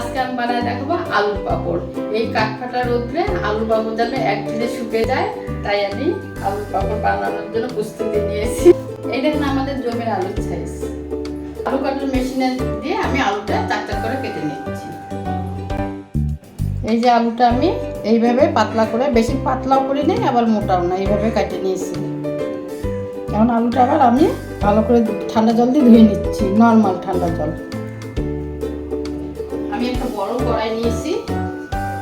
আজকে আমি বানায় দেখাবো আলুর পাপড়। এই কাঠফাটা রোদ্রে আলুর পাপড় যেন একদিনে শুকিয়ে যায়, তাই আমি আলুর পাপড় বানানোর জন্য প্রস্তুতি নিয়েছি। এই দেখুন আমাদের জমির আলুর সাইজ আলু কাটার মেশিনে দিয়ে আমি আলুটা চাক চাক করে কেটে নিচ্ছি। এই যে আলুটা আমি এইভাবে পাতলা করে, বেশি পাতলাও করে নিই আবার মোটাও না, এইভাবে কেটে নিয়েছি। এখন আলুটা আবার আমি ভালো করে ঠান্ডা জল দিয়ে ধুয়ে নিচ্ছি নর্মাল ঠান্ডা জল। আমি একটা বড় কড়াই নিয়েছি।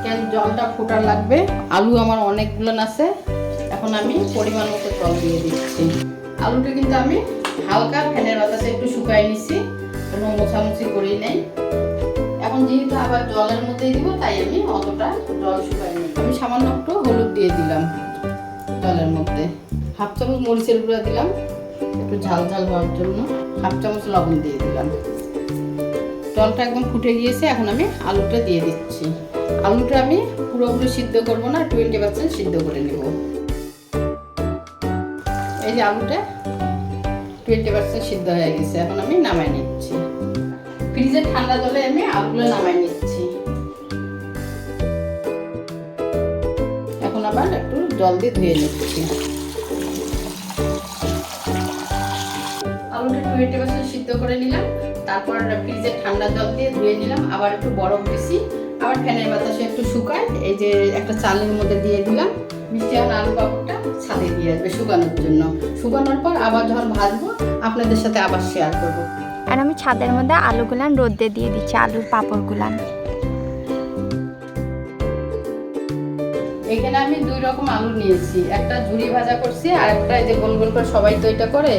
কেন জলটা ফোটার লাগবে? আলু আমার অনেকগুলো আছে এখন আমি পরিমাণ মতো জল দিয়ে দিচ্ছি। আলুটা কিন্তু আমি হালকা ফ্যানের বাতাসে একটু শুকাই নিছি। কোনো মোছামুছি করি নেই। এখন যেহেতু আবার জলের মধ্যেই দিব, তাই আমি অতটা জল শুকাই নিই আমি সামান্য একটু হলুদ দিয়ে দিলাম জলের মধ্যে। হাফ চামচ মরিচের গুঁড়া দিলাম। একটু ঝাল ঝাল হওয়ার জন্য। হাফ চামচ লবণ দিয়ে দিলাম। জলটা একদম ফুটে গিয়েছে, এখন আমি আলুটা দিয়ে দিচ্ছি। আলুটা আমি পুরোপুরি সিদ্ধ করব না, টোয়েন্টি পার্সেন্ট সিদ্ধ করে নেব। এই যে আলুটা টোয়েন্টি পার্সেন্ট সিদ্ধ হয়ে গেছে, এখন আমি নামাই নিচ্ছি। ফ্রিজে ঠান্ডা জলে আমি আলুগুলো নামাই নিচ্ছি। এখন আবার একটু জল দিয়ে ধুয়ে নিচ্ছি। আলুটা টোয়েন্টি পার্সেন্ট সিদ্ধ করে নিলাম। তারপর ফ্রিজে ঠান্ডা জল দিয়ে ধুয়ে নিলাম। আবার একটু বরফ দিছি আবার ফ্যানের বাতাসে একটু শুকায়। এই যে একটা চালের মধ্যে দিয়ে দিলাম। মিষ্টি আর আলু পাপড়টা ছাদে দিয়ে আসবে শুকানোর জন্য। শুকানোর পর আবার যখন ভাজবো, আপনাদের সাথে আবার শেয়ার করব। আর আমি ছাদের মধ্যে আলুগুলান রোদে দিয়ে দিচ্ছি, আলুর পাঁপড়গুলান। এখানে আমি দুই রকম আলু নিয়েছি। একটা ঝুরি ভাজা করছি আর একটা এই যে গোল গোল করে সবাই তো এটা করে।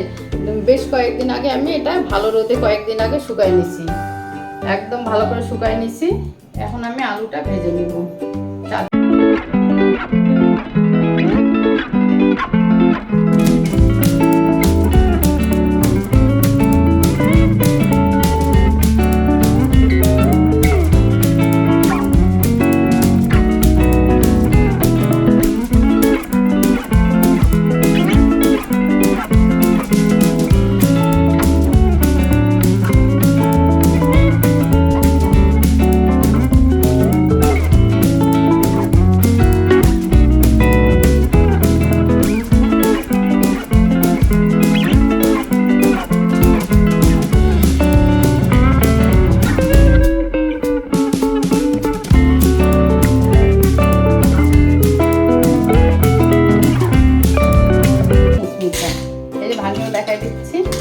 বেশ কয়েকদিন আগে আমি এটা ভালো রোদে কয়েকদিন আগে শুকাই নিছি। একদম ভালো করে শুকাই নিছি। এখন আমি আলুটা ভেজে নিব। aussi.